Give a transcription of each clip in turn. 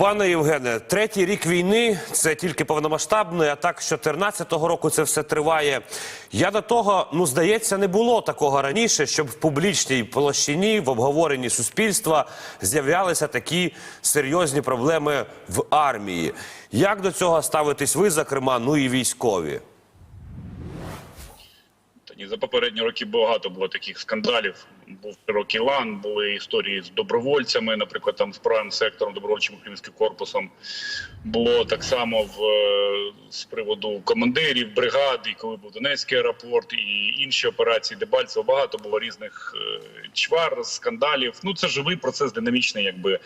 Пане Євгене, третій рік війни це тільки повномасштабної, а так з 14-го року це все триває. Я до того, ну здається, не було такого раніше, щоб в публічній площині, в обговоренні суспільства з'являлися такі серйозні проблеми в армії. Як до цього ставитесь ви, зокрема, ну і військові? Та ні, за попередні роки багато було таких скандалів. Був широкий лан, були історії з добровольцями, наприклад, там з правим сектором, добровольчим українським корпусом. Було так само в е, з приводу командирів, бригад, і коли був Донецький аеропорт, і інші операції Дебальцево. Багато було різних е, чвар, скандалів. Ну це живий процес, динамічний, якби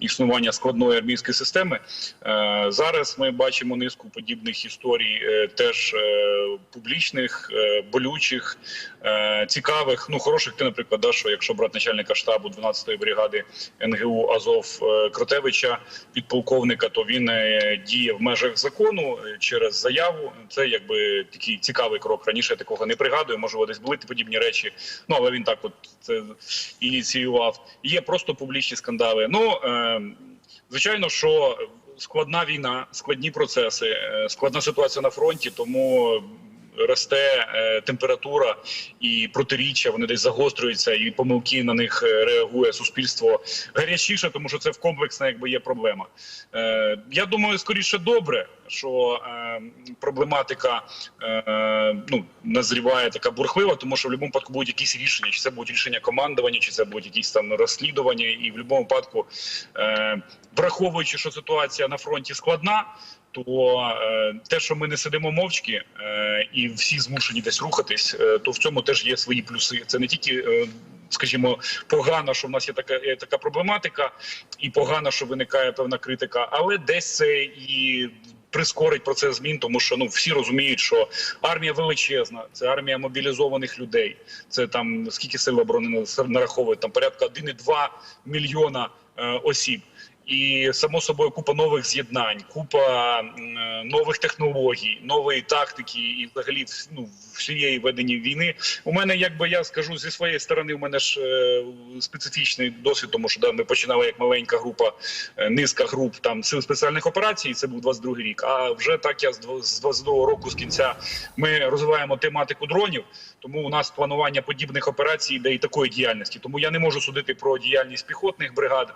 існування складної армійської системи. Е, Зараз ми бачимо низку подібних історій, теж публічних, болючих, цікавих. Ну хороших ти, наприклад, да, що якщо брати начальника штабу 12-ї бригади НГУ Азов е, Кротевича, підполковника, то він е, діє в межах закону е, через заяву. Це якби такий цікавий крок. Раніше я такого не пригадую. Можливо, десь були подібні речі. Ну але він так, от це ініціював. Є просто публічні скандали. Ну звичайно, що складна війна, складні процеси, складна ситуація на фронті, тому. Росте е, температура і протиріччя, вони десь загострюються, і помилки на них е, реагує суспільство гарячіше, тому що це в комплексна якби є проблема. Е, я думаю, скоріше добре, що проблематика ну назріває така бурхлива, тому що в будь-якому випадку будуть якісь рішення, чи це будуть рішення командування, чи це будуть якісь там розслідування, і в будь-якому випадку, враховуючи, що ситуація на фронті складна. То е, те, що ми не сидимо мовчки, е, і всі змушені десь рухатись, е, то в цьому теж є свої плюси. Це не тільки, скажімо, погано, що в нас є така є така проблематика, і погано, що виникає певна критика, але десь це і прискорить процес змін, тому що ну всі розуміють, що армія величезна, це армія мобілізованих людей. Це там скільки сил оборони нараховують, там порядка 1,2 мільйона е, осіб. І само собою купа нових з'єднань, купа е, нових технологій, нової тактики, і взагалі ну, всієї ведення війни. У мене, якби я скажу зі своєї сторони, у мене ж е, специфічний досвід, тому що да, ми починали як маленька група, е, низка груп там сил спеціальних операцій. Це був 22 рік. А вже так я з дв- з 22 року з кінця ми розвиваємо тематику дронів. Тому у нас планування подібних операцій йде і такої діяльності. Тому я не можу судити про діяльність піхотних бригад.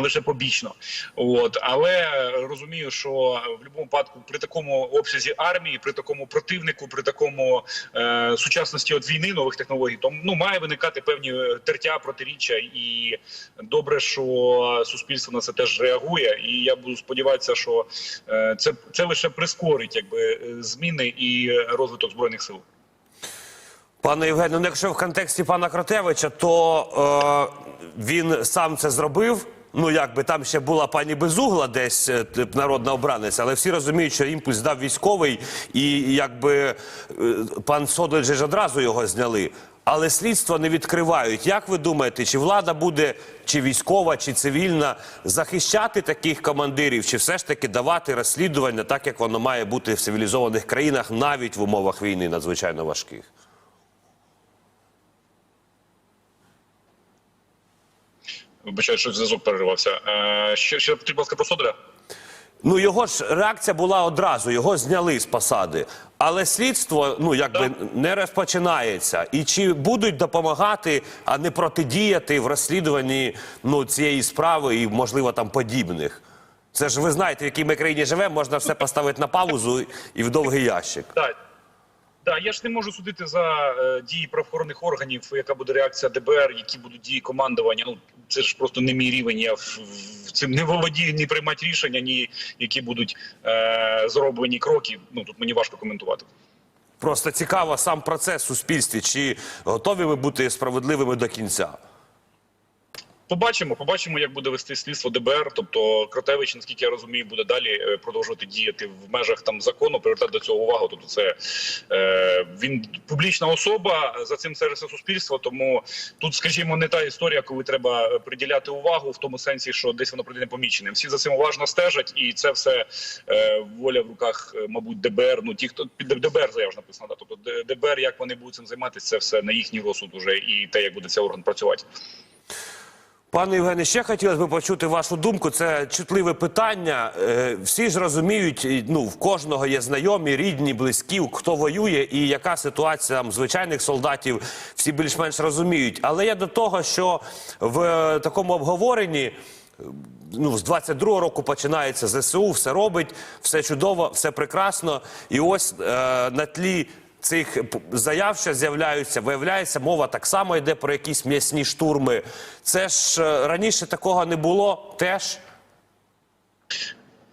Лише побічно, от але розумію, що в будь-якому випадку при такому обсязі армії, при такому противнику, при такому е, сучасності от війни нових технологій, то ну має виникати певні е, тертя, протиріччя, і добре, що суспільство на це теж реагує. І я буду сподіватися, що е, це це лише прискорить якби е, зміни і розвиток збройних сил. Пане Євгене, ну якщо в контексті пана Кротевича, то е, він сам це зробив. Ну, якби там ще була пані Безугла, десь е, народна обраниця, але всі розуміють, що імпульс дав військовий, і якби е, пан Содоль ж одразу його зняли. Але слідство не відкривають. Як ви думаєте, чи влада буде, чи військова, чи цивільна, захищати таких командирів, чи все ж таки давати розслідування так, як воно має бути в цивілізованих країнах, навіть в умовах війни надзвичайно важких? Вибачаю, що зв'язок переривався. Е, ще ще потрібно ласка про Содоля. Ну його ж реакція була одразу, його зняли з посади. Але слідство ну якби не розпочинається. І чи будуть допомагати, а не протидіяти в розслідуванні ну цієї справи і можливо там подібних? Це ж ви знаєте, в якій ми країні живемо, можна все поставити на паузу і в довгий ящик. Так. Так, я ж не можу судити за е, дії правоохоронних органів, яка буде реакція ДБР, які будуть дії командування. Ну це ж просто не мій рівень. Я в, в цим не володію ні приймати рішення, ні які будуть е, зроблені кроки. Ну тут мені важко коментувати. Просто цікаво сам процес в суспільстві. Чи готові ви бути справедливими до кінця? Побачимо, побачимо, як буде вести слідство ДБР. Тобто Кротевич, наскільки я розумію, буде далі е, продовжувати діяти в межах там закону, привертати до цього увагу. Тобто, це е, він публічна особа за цим серце суспільства. Тому тут, скажімо, не та історія, коли треба приділяти увагу в тому сенсі, що десь воно прийде непоміченим. Всі за цим уважно стежать, і це все е, воля в руках, е, мабуть, ДБР. Ну ті, хто під ДБР заявж написано. Да? Тобто ДБР, як вони будуть цим займатися, це все на їхній розсуд уже і те, як буде цей орган працювати. Пане Євгене, ще хотілося б почути вашу думку. Це чутливе питання. Е, Всі ж розуміють, ну в кожного є знайомі, рідні, близькі, хто воює, і яка ситуація там звичайних солдатів, всі більш-менш розуміють. Але я до того, що в е, такому обговоренні. е, Ну, з 22-го року починається ЗСУ, все робить, все чудово, все прекрасно. І ось е, на тлі цих заяв, що з'являються, виявляється, мова так само йде про якісь м'ясні штурми. Це ж е, раніше такого не було теж.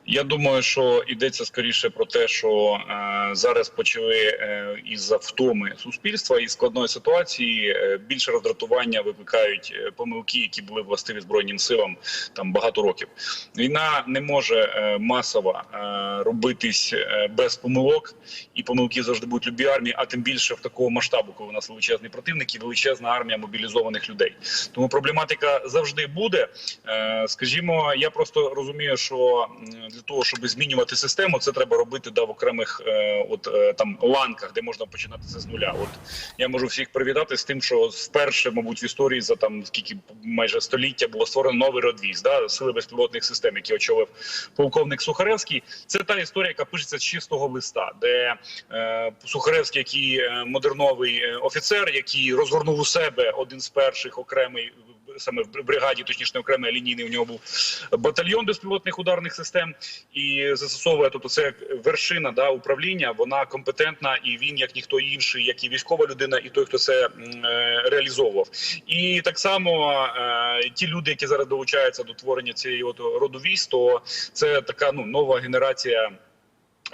Я думаю, що йдеться скоріше про те, що е, зараз почали е, із-за втоми суспільства і складної ситуації е, більше роздратування викликають е, помилки, які були властиві збройним силам там багато років. Війна не може е, масово е, робитись е, без помилок, і помилки завжди будуть в любій армії, а тим більше в такого масштабу, коли у нас величезний противник і величезна армія мобілізованих людей. Тому проблематика завжди буде. Е, Скажімо, я просто розумію, що для того, щоб змінювати систему, це треба робити да, в окремих е, от е, там ланках, де можна починати це з нуля. От я можу всіх привітати з тим, що вперше, мабуть, в історії за там скільки майже століття було створено новий родвіз, да, сили безпілотних систем, які очолив полковник Сухаревський. Це та історія, яка пишеться з чистого листа, де е, Сухаревський, який е, модерновий е, офіцер, який розгорнув у себе один з перших окремий саме в бригаді, точніше не окремий лінійний. У нього був батальйон безпілотних ударних систем і застосовує. Тобто, це вершина да управління. Вона компетентна, і він, як ніхто інший, як і військова людина, і той, хто це е, реалізовував. І так само е, ті люди, які зараз долучаються до творення цієї от роду військ, то це така ну нова генерація.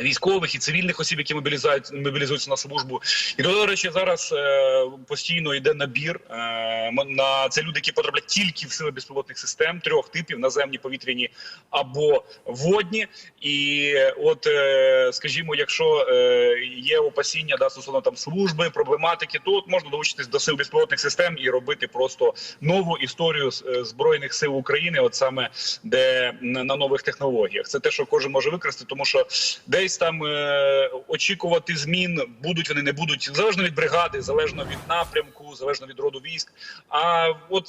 Військових і цивільних осіб, які мобілізують мобілізуються на службу, і до речі, зараз е, постійно йде набір е, на це люди, які потрапляють тільки в сили безпілотних систем трьох типів: наземні, повітряні або водні. І от, е, скажімо, якщо е, є опасіння да, стосовно там служби, проблематики, то от можна долучитись до сил безпілотних систем і робити просто нову історію е, збройних сил України, от саме де на нових технологіях. Це те, що кожен може використати, тому що десь там е, очікувати змін будуть вони не будуть залежно від бригади, залежно від напрямку, залежно від роду військ. А от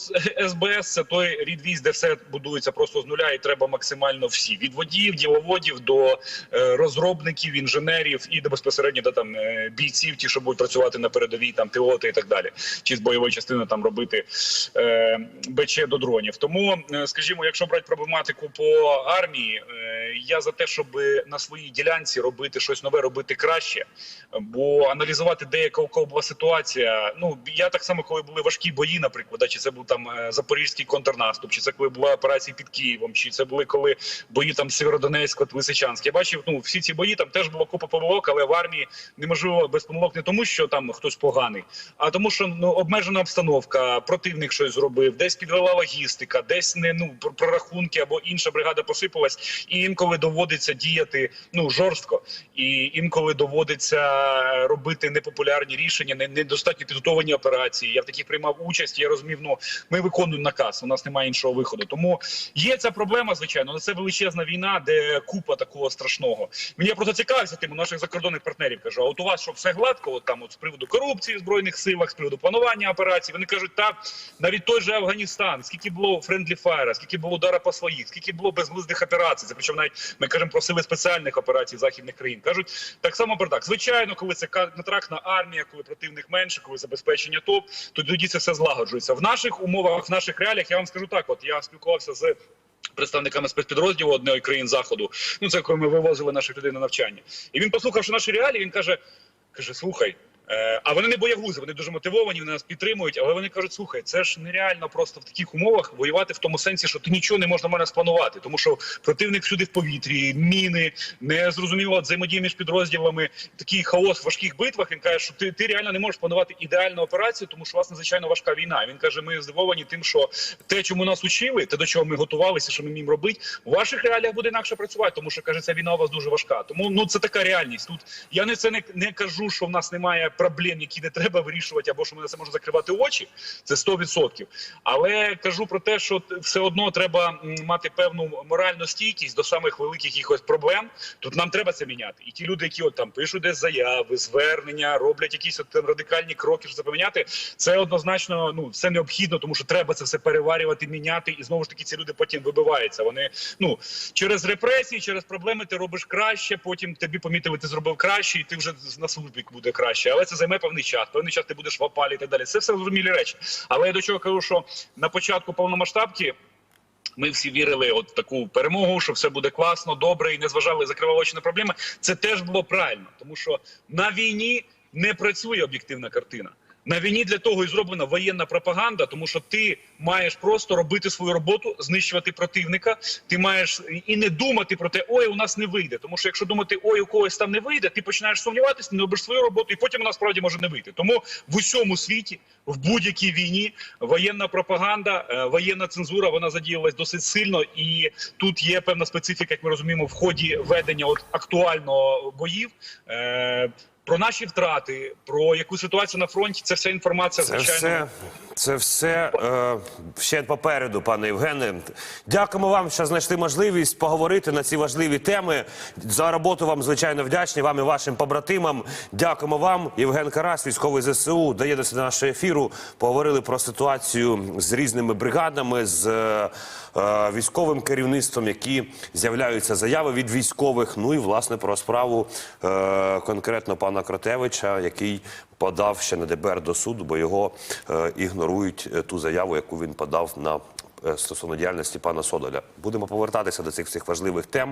СБС це той рід військ, де все будується просто з нуля, і треба максимально всі від водіїв, діловодів до е, розробників, інженерів і до безпосередньо до там е, бійців, ті, що будуть працювати на передовій, там пілоти і так далі, чи з бойової частини там робити е, БЧ до дронів. Тому, е, скажімо, якщо брати проблематику по армії, е, я за те, щоб на своїй ділянці робити щось нове, робити краще, бо аналізувати деяка була ситуація. Ну я так само, коли були важкі бої, наприклад, чи це був там е, запорізький контрнаступ, чи це коли була операція під Києвом, чи це були коли бої там Сєвєродонецьк, от Лисичанськ. Я бачив, ну всі ці бої там теж була купа помилок, але в армії неможливо без помилок не тому, що там хтось поганий, а тому, що ну обмежена обстановка, противник щось зробив, десь підвела логістика, десь не ну пр- прорахунки або інша бригада посипалась, і інколи доводиться діяти ну жорстко, і інколи доводиться робити непопулярні рішення, не недостатньо підготовані операції. Я в таких приймав участь. Я розумів, ну ми виконуємо наказ. У нас немає іншого виходу. Тому є ця проблема, звичайно, але це величезна війна, де купа такого страшного. Мені я просто цікавився тим у наших закордонних партнерів. Кажу, а от у вас що все гладко? От там от з приводу корупції в збройних силах, з приводу планування операцій. Вони кажуть, так навіть той же Афганістан, скільки було френдлі файра, скільки було удара по своїх, скільки було безглуздих операцій. Це причому навіть ми кажемо про сили спеціальних операцій західних країн. кажуть так само бардак. Звичайно, коли це контрактна армія, коли противник менше, коли забезпечення топ, то тоді це все злагоджується. В наших умовах, в наших реаліях я вам скажу так: от я спілкувався з. Представниками спецпідрозділу однієї країн заходу, ну це коли ми вивозили наших людей на навчання, і він послухавши наші реалії, він каже: каже: Слухай, а вони не боягузи, вони дуже мотивовані, вони нас підтримують. Але вони кажуть: слухай, це ж нереально просто в таких умовах воювати в тому сенсі, що ти нічого не можеш нормально спланувати, тому що противник всюди в повітрі, міни, незрозуміло взаємодія між підрозділами, такий хаос в важких битвах. Він каже, що ти, ти реально не можеш планувати ідеальну операцію, тому що у вас надзвичайно важка війна. Він каже: ми здивовані тим, що те, чому нас учили, те до чого ми готувалися, що ми вміємо робити, у ваших реаліях буде інакше працювати, тому що каже, ця війна у вас дуже важка. Тому ну це така реальність. Тут я не це не, не кажу, що в нас немає проблем, які не треба вирішувати, або що ми на це можемо закривати очі. Це 100%. Але кажу про те, що все одно треба мати певну моральну стійкість до самих великих якихось проблем. Тут нам треба це міняти. І ті люди, які от там пишуть десь заяви, звернення, роблять якісь от там радикальні кроки, щоб поміняти, це однозначно ну все необхідно, тому що треба це все переварювати, міняти, і знову ж таки ці люди потім вибиваються. Вони ну через репресії, через проблеми ти робиш краще. Потім тобі помітили, ти зробив краще, і ти вже на службі буде краще. Але це займе певний час. Певний час ти будеш в опалі і так далі. Це все зрозумілі речі. Але я до чого кажу, що на початку повномасштабки. Ми всі вірили от таку перемогу, що все буде класно, добре, і не зважали, закривали очі на проблеми. Це теж було правильно, тому що на війні не працює об'єктивна картина. На війні для того і зроблена воєнна пропаганда, тому що ти маєш просто робити свою роботу, знищувати противника. Ти маєш і не думати про те, ой, у нас не вийде. Тому що якщо думати, ой, у когось там не вийде, ти починаєш сумніватися, не робиш свою роботу, і потім вона справді може не вийти. Тому в усьому світі, в будь-якій війні, воєнна пропаганда, е, воєнна цензура вона задіялась досить сильно, і тут є певна специфіка, як ми розуміємо, в ході ведення от актуально боїв. Про наші втрати, про яку ситуацію на фронті, це вся інформація, Це звичайно. все, це все е, ще попереду, пане Євгене. Дякуємо вам, що знайшли можливість поговорити на ці важливі теми. За роботу вам звичайно вдячні вам і вашим побратимам. Дякуємо вам. Євген Карас, військовий ЗСУ, доєднався до нашого ефіру. Поговорили про ситуацію з різними бригадами, з е, е, військовим керівництвом, які з'являються заяви від військових. Ну і власне про справу е, конкретно пана Кротевича, який подав ще на ДБР до суду, бо його е, ігнорують е, ту заяву, яку він подав на е, стосовно діяльності пана Содоля. Будемо повертатися до цих всіх важливих тем.